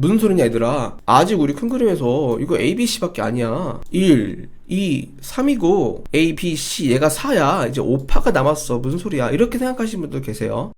무슨 소리냐 얘들아? 아직 우리 큰 그림에서 이거 ABC밖에 아니야. 1 2 3이고 A, B, C 얘가 4야 이제 5파가 남았어. 무슨 소리야? 이렇게 생각하시는 분들 계세요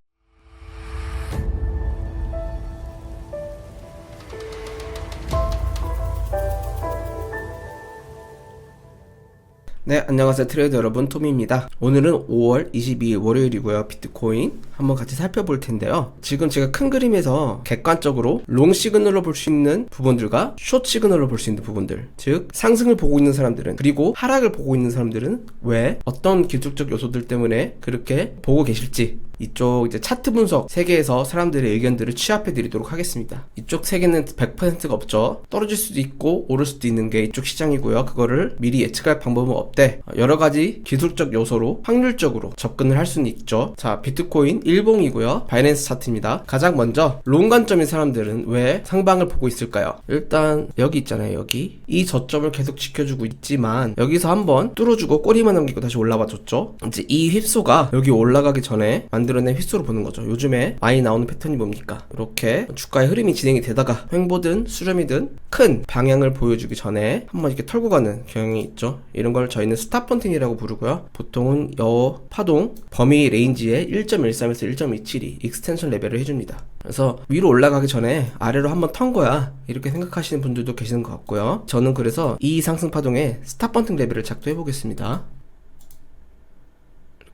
네, 안녕하세요. 트레이더 여러분, 토미입니다. 오늘은 5월 22일 월요일이고요. 비트코인 한번 같이 살펴볼 텐데요. 지금 제가 큰 그림에서 객관적으로 롱 시그널로 볼 수 있는 부분들과 숏 시그널로 볼 수 있는 부분들, 즉 상승을 보고 있는 사람들은 그리고 하락을 보고 있는 사람들은 왜 어떤 기술적 요소들 때문에 그렇게 보고 계실지 이쪽 이제 차트 분석 세계에서 사람들의 의견들을 취합해 드리도록 하겠습니다. 이쪽 세계는 100%가 없죠. 떨어질 수도 있고 오를 수도 있는 게 이쪽 시장이고요. 그거를 미리 예측할 방법은 없대. 여러 가지 기술적 요소로 확률적으로 접근을 할 수는 있죠. 자, 비트코인 일봉이고요. 바이낸스 차트입니다. 가장 먼저 롱 관점인 사람들은 왜 상방을 보고 있을까요? 일단 여기 있잖아요. 여기 이 저점을 계속 지켜주고 있지만 여기서 한번 뚫어주고 꼬리만 남기고 다시 올라와 줬죠. 이제 이 휩소가 여기 올라가기 전에 만 들어낸 휩소를 보는 거죠. 요즘에 많이 나오는 패턴이 뭡니까? 이렇게 주가의 흐름이 진행이 되다가 횡보든 수렴이든 큰 방향을 보여주기 전에 한번 이렇게 털고 가는 경향이 있죠. 이런 걸 저희는 스탑 펀팅이라고 부르고요. 보통은 여 파동 범위 레인지의 1.13에서 1.27이 익스텐션 레벨을 해줍니다. 그래서 위로 올라가기 전에 아래로 한번 턴 거야 이렇게 생각하시는 분들도 계시는 것 같고요. 저는 그래서 이 상승 파동에 스탑 펀팅 레벨을 작도해 보겠습니다.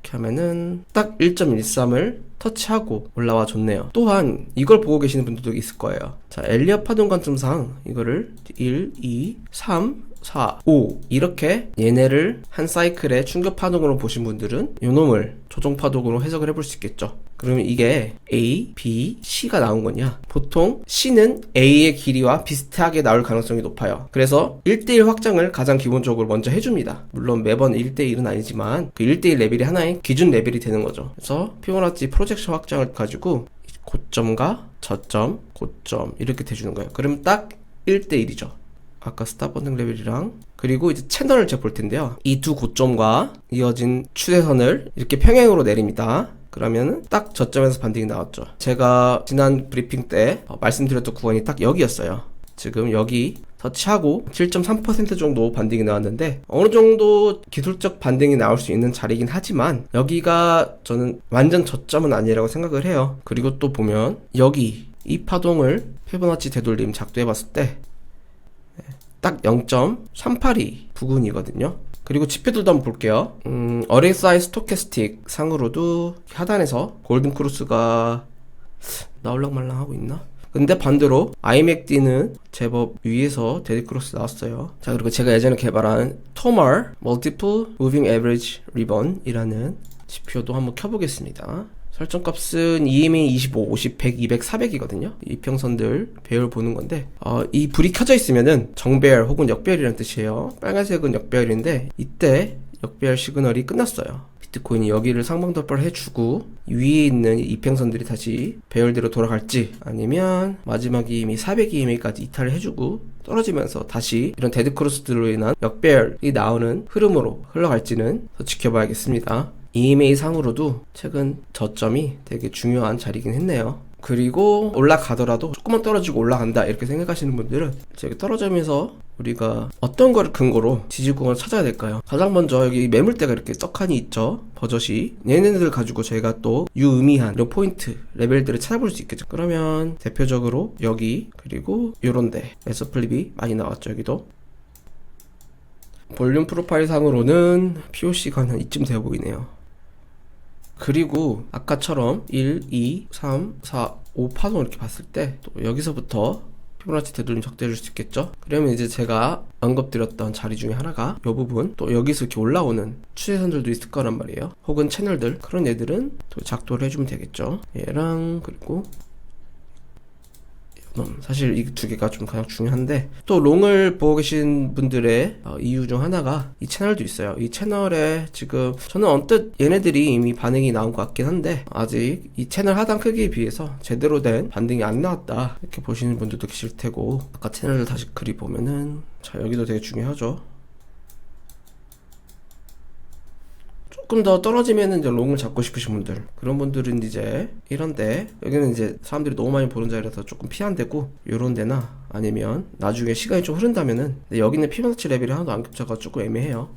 이렇게 하면은 딱 1.13을 터치하고 올라와 줬네요. 또한 이걸 보고 계시는 분들도 있을 거예요. 자, 엘리엇 파동 관점상 이거를 1, 2, 3, 4, 5 이렇게 얘네를 한 사이클의 충격 파동으로 보신 분들은 요 놈을 조정 파동으로 해석을 해볼 수 있겠죠. 그러면 이게 A, B, C가 나온 거냐? 보통 C는 A의 길이와 비슷하게 나올 가능성이 높아요. 그래서 1대1 확장을 가장 기본적으로 먼저 해줍니다. 물론 매번 1대1은 아니지만 그 1대1 레벨이 하나의 기준 레벨이 되는 거죠. 그래서 피보나치 프로젝션 확장을 가지고 고점과 저점, 고점 이렇게 대주는 거예요. 그러면 딱 1대1이죠. 아까 스탑 버튼 레벨이랑 그리고 이제 채널을 제가 볼 텐데요. 이 두 고점과 이어진 추세선을 이렇게 평행으로 내립니다. 그러면은 딱 저점에서 반등이 나왔죠. 제가 지난 브리핑 때 어, 말씀드렸던 구간이 딱 여기였어요. 지금 여기 터치하고 7.3% 정도 반등이 나왔는데 어느 정도 기술적 반등이 나올 수 있는 자리긴 하지만 여기가 저는 완전 저점은 아니라고 생각을 해요. 그리고 또 보면 여기 이 파동을 페보나치 되돌림 작도해 봤을 때 딱 0.382 부근이거든요. 그리고 지표들도 한번 볼게요. 음, RSI 스토캐스틱 상으로도 하단에서 골든 크로스가 나올랑 말랑 하고 있나? 근데 반대로 iMACD는 제법 위에서 데드 크로스 나왔어요. 자, 그리고 제가 예전에 개발한 토말 Multiple Moving Average Ribbon이라는 지표도 한번 켜보겠습니다. 설정값은 EMA 25, 50, 100, 200, 400이거든요. 이평선들 배열 보는 건데 어, 이 불이 켜져 있으면은 정배열 혹은 역배열이라는 뜻이에요. 빨간색은 역배열인데 이때 역배열 시그널이 끝났어요. 비트코인이 여기를 상방 돌파를 해주고 위에 있는 이평선들이 다시 배열대로 돌아갈지 아니면 마지막에 이미 400 EMA까지 이탈을 해주고 떨어지면서 다시 이런 데드크로스들로 인한 역배열이 나오는 흐름으로 흘러갈지는 더 지켜봐야겠습니다. EMA 상으로도 최근 저점이 되게 중요한 자리긴 했네요. 그리고 올라가더라도 조금만 떨어지고 올라간다 이렇게 생각하시는 분들은 저기 떨어지면서 우리가 어떤 거를 근거로 지지구간을 찾아야 될까요? 가장 먼저 여기 매물대가 이렇게 떡하니 있죠. 버젓이 얘네들 가지고 저희가 또 유의미한 이런 포인트 레벨들을 찾아볼 수 있겠죠. 그러면 대표적으로 여기 그리고 요런데 에서 플립이 많이 나왔죠. 여기도 볼륨 프로파일 상으로는 POC가 한 이쯤 되어 보이네요. 그리고 아까처럼 1, 2, 3, 4, 5 파동 이렇게 봤을 때 또 여기서부터 피보나치 되돌림 적대해 줄 수 있겠죠? 그러면 이제 제가 언급드렸던 자리 중에 하나가 이 부분 또 여기서 이렇게 올라오는 추세선들도 있을 거란 말이에요. 혹은 채널들 그런 애들은 또 작도를 해주면 되겠죠. 얘랑 그리고 음, 사실 이 두 개가 좀 가장 중요한데 또 롱을 보고 계신 분들의 어, 이유 중 하나가 이 채널도 있어요. 이 채널에 지금 저는 언뜻 얘네들이 이미 반응이 나온 것 같긴 한데 아직 이 채널 하단 크기에 비해서 제대로 된 반등이 안 나왔다 이렇게 보시는 분들도 계실 테고 아까 채널을 다시 그리 보면은 자 여기도 되게 중요하죠. 조금 더 떨어지면 이제 롱을 잡고 싶으신 분들 그런 분들은 이제 이런데 여기는 이제 사람들이 너무 많이 보는 자리라서 조금 피한되고 요런 데나 아니면 나중에 시간이 좀 흐른다면은 근데 여기는 피부너치 레벨이 하나도 안 겹쳐가 조금 애매해요.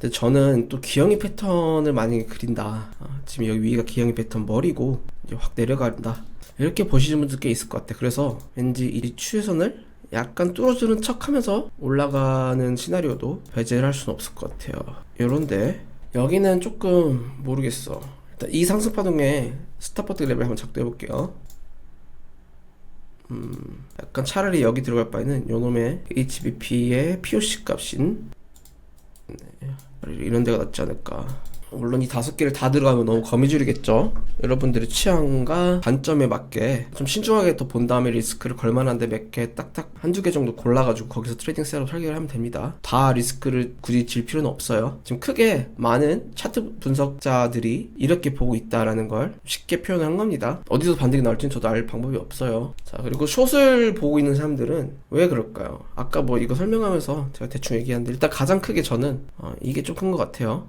근데 저는 또 기형이 패턴을 많이 그린다. 아, 지금 여기 위가 기형이 패턴 머리고 이제 확 내려간다. 이렇게 보시는 분들 꽤 있을 것 같아 그래서 왠지 이 추세선을 약간 뚫어주는 척 하면서 올라가는 시나리오도 배제를 할 수는 없을 것 같아요. 요런데 여기는 조금 모르겠어. 일단 이 상승 파동에 스타포트 레벨 한번 작동해 볼게요. 음, 약간 차라리 여기 들어갈 바에는 요놈의 HBP의 POC 값인 네, 이런 데가 낫지 않을까. 물론 이 다섯 개를 다 들어가면 너무 거미줄이겠죠. 여러분들의 취향과 관점에 맞게 좀 신중하게 더 본 다음에 리스크를 걸만한데 몇 개 딱딱 한두 개 정도 골라가지고 거기서 트레이딩 셋업 설계를 하면 됩니다. 다 리스크를 굳이 질 필요는 없어요. 지금 크게 많은 차트 분석자들이 이렇게 보고 있다라는 걸 쉽게 표현한 겁니다. 어디서 반등이 나올지는 저도 알 방법이 없어요. 자 그리고 숏을 보고 있는 사람들은 왜 그럴까요? 아까 뭐 이거 설명하면서 제가 대충 얘기하는데 일단 가장 크게 저는 어, 이게 좀 큰 것 같아요.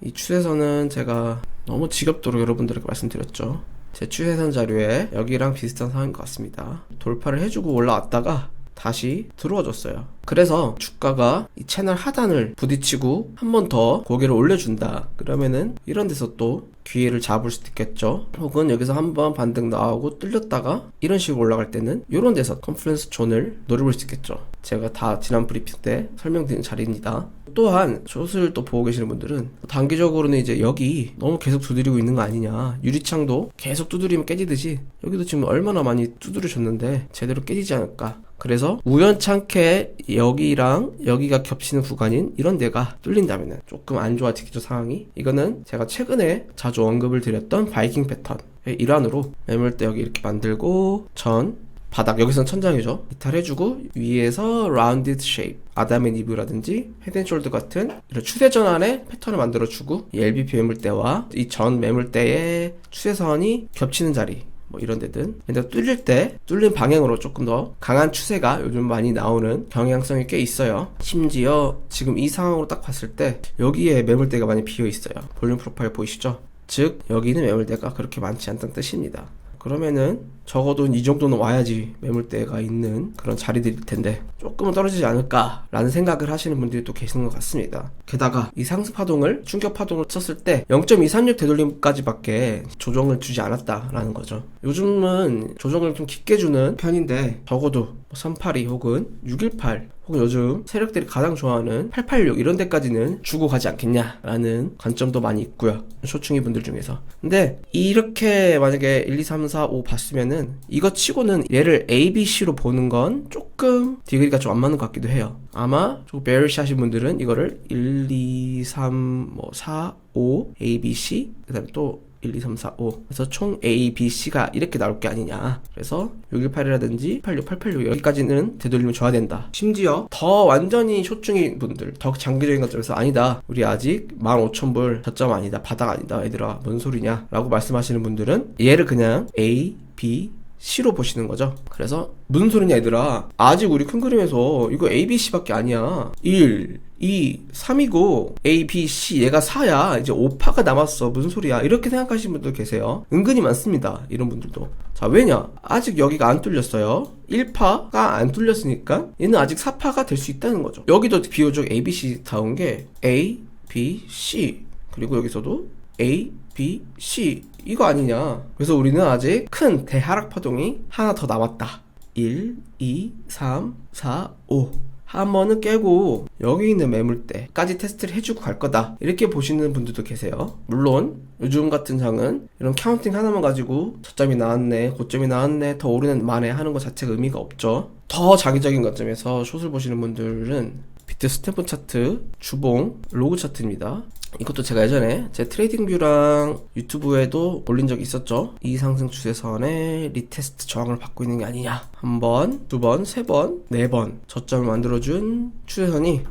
이 추세선은 제가 너무 지겹도록 여러분들에게 말씀드렸죠. 제 추세선 자료에 여기랑 비슷한 상황인 것 같습니다. 돌파를 해주고 올라왔다가 다시 들어와줬어요. 그래서 주가가 이 채널 하단을 부딪히고 한 번 더 고개를 올려준다. 그러면은 이런 데서 또 기회를 잡을 수도 있겠죠. 혹은 여기서 한번 반등 나오고 뚫렸다가 이런 식으로 올라갈 때는 이런 데서 컨플루언스 존을 노려볼 수 있겠죠. 제가 다 지난 브리핑 때 설명드린 자리입니다. 또한 숏을 또 보고 계시는 분들은 단기적으로는 이제 여기 너무 계속 두드리고 있는 거 아니냐. 유리창도 계속 두드리면 깨지듯이 여기도 지금 얼마나 많이 두드려 줬는데 제대로 깨지지 않을까. 그래서 우연찮게 여기랑 여기가 겹치는 구간인 이런 데가 뚫린다면 조금 안 좋아지겠죠 상황이. 이거는 제가 최근에 자주 언급을 드렸던 바이킹 패턴의 일환으로 매물대 여기 이렇게 만들고 전 바닥 여기서는 천장이죠. 이탈해주고 위에서 라운디드 쉐입 아담 앤 이브라든지 헤드앤숄더 같은 이런 추세 전환의 패턴을 만들어주고 이 LBP 매물대와 이 전 매물대의 추세선이 겹치는 자리 뭐 이런 데든. 근데 뚫릴 때 뚫린 방향으로 조금 더 강한 추세가 요즘 많이 나오는 경향성이 꽤 있어요. 심지어 지금 이 상황으로 딱 봤을 때 여기에 매물대가 많이 비어 있어요. 볼륨 프로파일 보이시죠? 즉 여기는 매물대가 그렇게 많지 않다는 뜻입니다. 그러면은 적어도 이 정도는 와야지 매물대가 있는 그런 자리들일 텐데 조금은 떨어지지 않을까라는 생각을 하시는 분들이 또 계시는 것 같습니다. 게다가 이 상승 파동을 충격 파동을 쳤을 때 0.236 되돌림까지밖에 조정을 주지 않았다라는 거죠. 요즘은 조정을 좀 깊게 주는 편인데 적어도 382 혹은 618 혹은 요즘 세력들이 가장 좋아하는 886 이런 데까지는 주고 가지 않겠냐라는 관점도 많이 있고요. 쇼충이 분들 중에서. 근데 이렇게 만약에 1, 2, 3, 4, 5 봤으면은 이거 치고는 얘를 A, B, C로 보는 건 조금 디그리가 좀 안 맞는 것 같기도 해요. 아마 좀 베리시 하신 분들은 이거를 1, 2, 3, 뭐 4, 5, A, B, C 그 다음에 또 1, 2, 3, 4, 5. 그래서 총 A, B, C가 이렇게 나올 게 아니냐. 그래서 618이라든지 86, 886 여기까지는 되돌리면 줘야 된다. 심지어 더 완전히 쇼중인 분들, 더 장기적인 관점에서 아니다. 우리 아직 15,000불 저점 아니다. 바닥 아니다. 얘들아, 뭔 소리냐? 라고 말씀하시는 분들은 얘를 그냥 A, B, C로 보시는 거죠. 그래서 무슨 소리냐 얘들아. 아직 우리 큰 그림에서 이거 A, B, C밖에 아니야. 1, 2, 3이고 A, B, C 얘가 4야. 이제 5파가 남았어. 무슨 소리야. 이렇게 생각하시는 분들 계세요. 은근히 많습니다. 이런 분들도. 자, 왜냐? 아직 여기가 안 뚫렸어요. 1파가 안 뚫렸으니까 얘는 아직 4파가 될 수 있다는 거죠. 여기도 비교적 A, B, C 다운 게 A, B, C 그리고 여기서도 A, B, C 이거 아니냐. 그래서 우리는 아직 큰 대하락 파동이 하나 더 남았다. 1, 2, 3, 4, 5. 한 번은 깨고 여기 있는 매물대까지 테스트를 해주고 갈 거다 이렇게 보시는 분들도 계세요 물론 요즘 같은 장은 이런 카운팅 하나만 가지고 저점이 나왔네 고점이 나왔네 더 오르는 만에 하는 것 자체가 의미가 없죠 더 장기적인 관점에서 숏을 보시는 분들은 비트 스탬프 차트 주봉 로그 차트입니다 이것도 제가 예전에 제 트레이딩 뷰랑 유튜브에도 올린 적이 있었죠. 이 상승 추세선의 리테스트 저항을 받고 있는 게 아니냐. 한 번, 두 번, 세 번, 네 번 저점을 만들어준 추세선이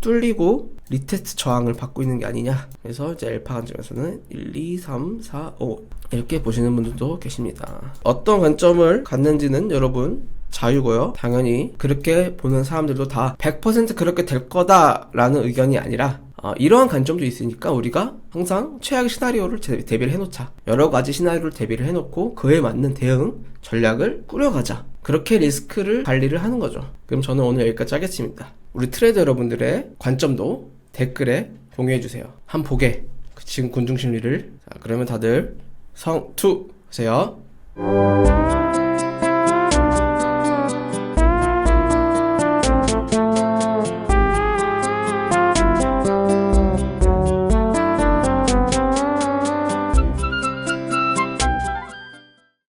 뚫리고 리테스트 저항을 받고 있는 게 아니냐. 그래서 이제 엘파 관점에서는 1, 2, 3, 4, 5 이렇게 보시는 분들도 계십니다. 어떤 관점을 갖는지는 여러분 자유고요. 당연히 그렇게 보는 사람들도 다 100% 그렇게 될 거다라는 의견이 아니라 어, 이러한 관점도 있으니까 우리가 항상 최악의 시나리오를 제- 대비를 해놓자. 여러 가지 시나리오를 대비를 해놓고 그에 맞는 대응 전략을 꾸려가자. 그렇게 리스크를 관리를 하는 거죠. 그럼 저는 오늘 여기까지 하겠습니다. 우리 트레이더 여러분들의 관점도 댓글에 공유해주세요. 한 보게. 지금 군중심리를. 자, 그러면 다들 성투 하세요.